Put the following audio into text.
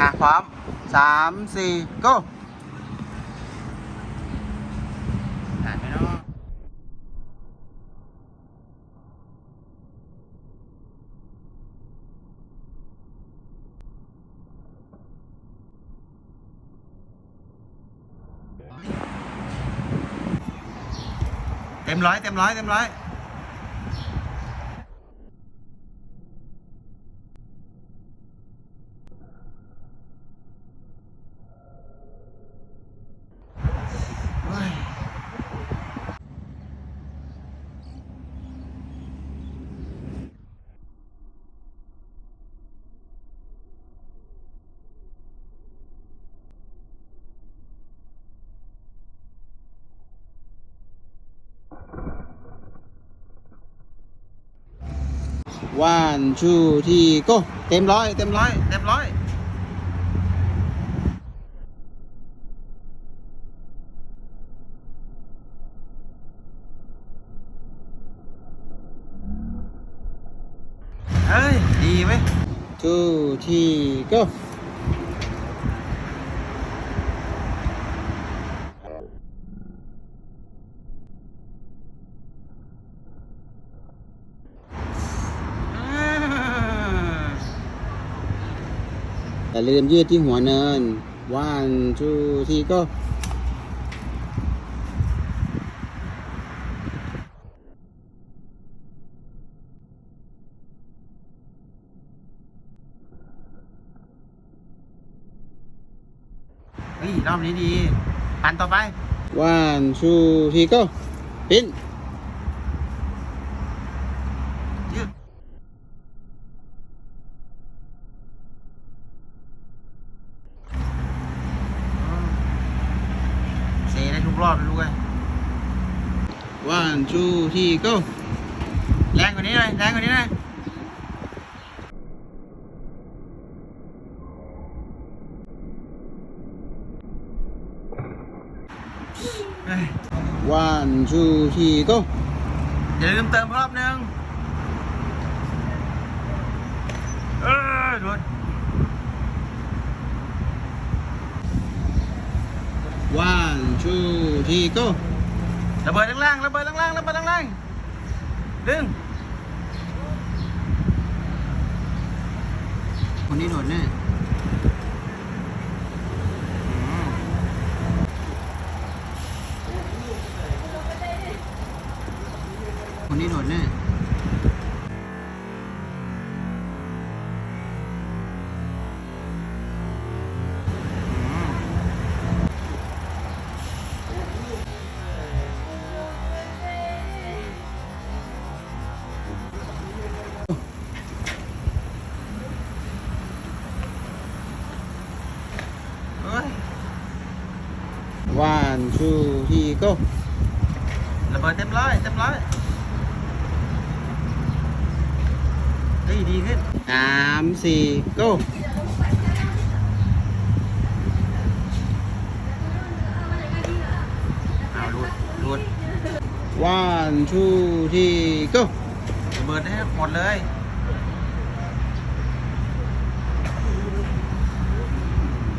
อะพร้อมสามสี่ go ผ่านไหมเนาะเต็มร้อยเต็มร้อยเต็มร้อย วันชูที่ก็เต็มร้อยเต็มร้อยเต็มร้อยเฮ้ยดีไหม two three go อย่าลืมยืดที่หัวเนิน one two three go เฮ้ยรอบนี้ดี ปันต่อไป one two three go ปิ้นยืด เซได้ทุกรอบเลยลูกเอ้ย one two three go แรงกว่านี้เลยแรงกว่านี้เลยเฮ้ย one two three go อย่าลืมเติมรอบหนึ่งเออด่วน one two three go ระเบิดล่างๆระเบิดล่างๆระเบิดล่างๆดึงคนนี้โดดแน่คนนี้โดดแน่ one two three go ระเบิดเต็มร้อยเต็มร้อยเฮ้ยดีขึ้นสามสี่ go เอาลุดลุด one two three go ระเบิดให้หมดเลย